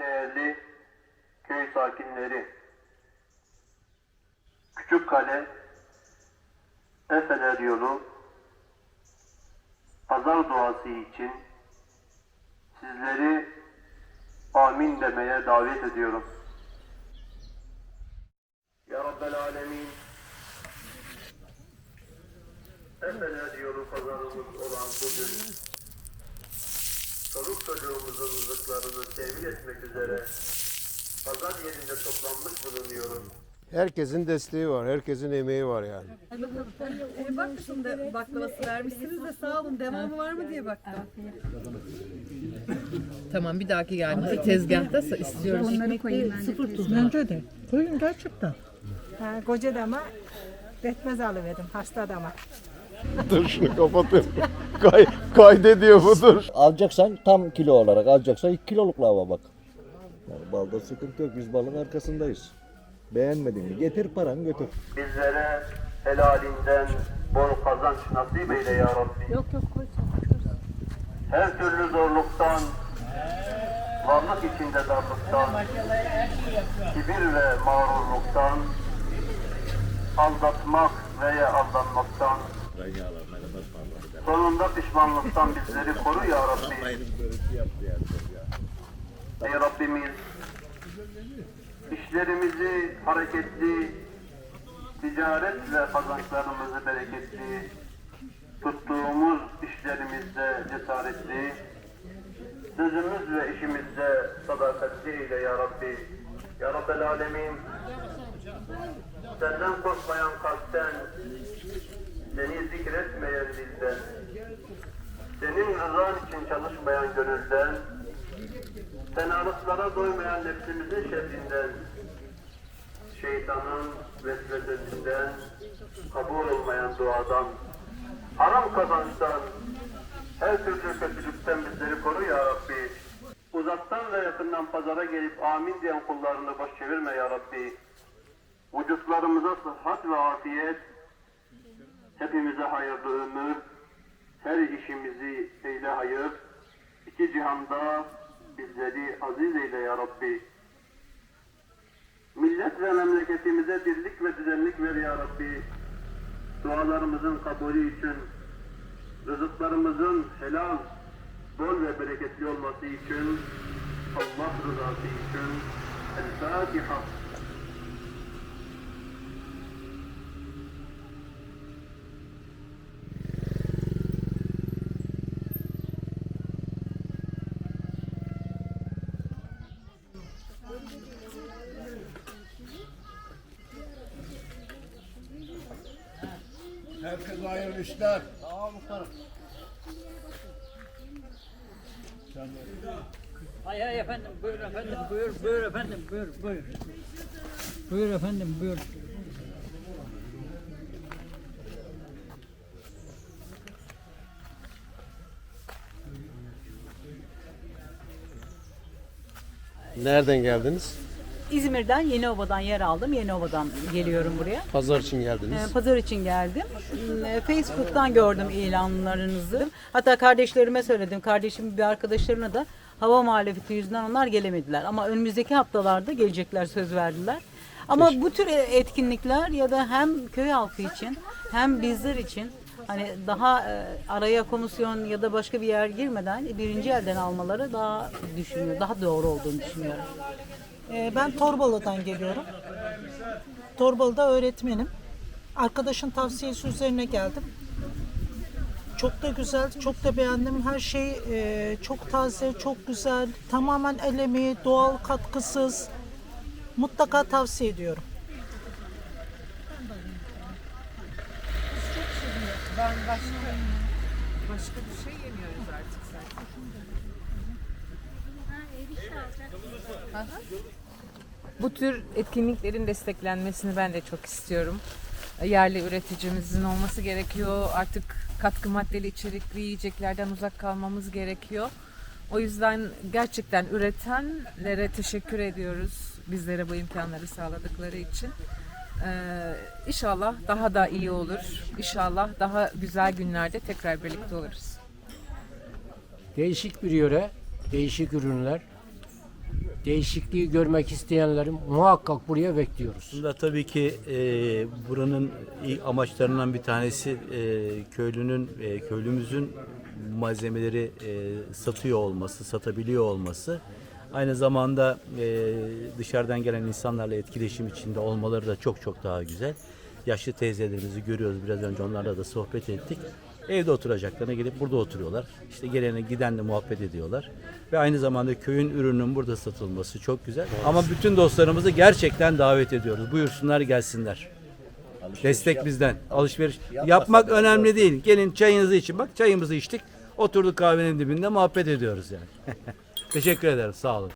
Değerli köy sakinleri, Küçükkale, Efeler yolu, pazar duası için sizleri amin demeye davet ediyorum. Ya Rabbel Alemin, Efeler yolu pazarımız olan bugün çoluk çocuğumuzun rızıklarını temin etmek üzere pazar yerinde toplanmış bulunuyoruz. Herkesin desteği var, herkesin emeği var yani. E, bak şimdi baklavası vermişsiniz de sağ olun devamı var mı diye baktım. Tamam bir dahaki geldiğimizde tezgahta istiyoruz. Onları koyayım ben de. Sıfır tuz. Bence de. Koyun gerçekten. Ha, koca dama betmez alıverdim hasta dama. Dur şunu kapatıyorum. Kay, kaydediyor budur. Alacaksan tam kilo olarak alacaksan 2 kiloluk lava bak. Yani balda sıkıntı yok. Biz balın arkasındayız. Beğenmedin mi? Getir paranı götür. Bizlere helalinden bol kazanç nasip eyle ya Rabbi. Yok yok koy Her türlü zorluktan, varlık içinde darlıktan, kibir ve mağrurluktan, aldatmak veya aldanmaktan, sonunda pişmanlıktan bizleri koru ya Rabbi. Ey Rabbimiz, işlerimizi hareketli, ticaret ve kazançlarımızı bereketli, tuttuğumuz işlerimizde cesaretli, sözümüz ve işimizde sadakatli eyle ya Rabbi. Ya Rabbel Alemin, senden korkmayan kalpten, seni zikretmeyen dilden, senin rızan için çalışmayan gönülden, fenalıklara doymayan nefsimizin şerrinden, şeytanın vesvesesinden, kabul olmayan duadan, haram kazançtan, her türlü kötülükten bizleri koru ya Rabbi. Uzaktan ve yakından pazara gelip amin diyen kullarını boş çevirme ya Rabbi. Vücutlarımıza sıhhat ve afiyet, hepimize hayırlı ömür, her işimizi eyle hayır, iki cihanda bizleri aziz eyle ya Rabbi. Millet ve memleketimize birlik ve düzenlik ver ya Rabbi. Dualarımızın kabulü için, rızıklarımızın helal, bol ve bereketli olması için, Allah rızası için, El Herkese hayırlı işler. Hay hay efendim buyur efendim buyur buyur efendim buyur buyur. Buyur efendim buyur. Nereden geldiniz? İzmir'den Yeniova'dan yer aldım. Yeniova'dan geliyorum buraya. Pazar için geldiniz. Ee, Pazar için geldim. Ee, Facebook'tan gördüm ilanlarınızı. Hatta kardeşlerime söyledim. Kardeşimin bir arkadaşlarına da hava muhalefeti yüzünden onlar gelemediler. Ama önümüzdeki haftalarda gelecekler söz verdiler. Ama bu tür etkinlikler ya da hem köy halkı için hem bizler için hani daha e, araya komisyon ya da başka bir yer girmeden birinci elden almaları daha düşünüyor, daha doğru olduğunu düşünüyorum. Ee, ben Torbalı'dan geliyorum. Torbalı'da öğretmenim. Arkadaşın tavsiyesi üzerine geldim. Çok da güzel, çok da beğendim. Her şey e, çok taze, çok güzel. Tamamen el emeği, doğal katkısız. Mutlaka tavsiye ediyorum. Bu tür etkinliklerin desteklenmesini ben de çok istiyorum. Yerli üreticimizin olması gerekiyor. Artık katkı maddeli içerikli yiyeceklerden uzak kalmamız gerekiyor. O yüzden gerçekten üretenlere teşekkür ediyoruz. Bizlere bu imkanları sağladıkları için. Ee, inşallah daha da iyi olur. İnşallah daha güzel günlerde tekrar birlikte oluruz. Değişik bir yöre, değişik ürünler. değişikliği görmek isteyenleri muhakkak buraya bekliyoruz. Aslında tabii ki e, buranın amaçlarından bir tanesi e, köylünün, e, köylümüzün malzemeleri e, satıyor olması, satabiliyor olması. Aynı zamanda e, dışarıdan gelen insanlarla etkileşim içinde olmaları da çok çok daha güzel. Yaşlı teyzelerimizi görüyoruz. Biraz önce onlarla da sohbet ettik. Evde oturacaklarına gelip burada oturuyorlar. İşte gelene gidenle muhabbet ediyorlar. Ve aynı zamanda köyün ürününün burada satılması çok güzel. Ama bütün dostlarımızı gerçekten davet ediyoruz. Buyursunlar gelsinler. Destek bizden. Alışveriş yapmak önemli değil. Gelin çayınızı için. Bak çayımızı içtik. Oturduk kahvenin dibinde muhabbet ediyoruz yani. Teşekkür ederim. Sağ olun.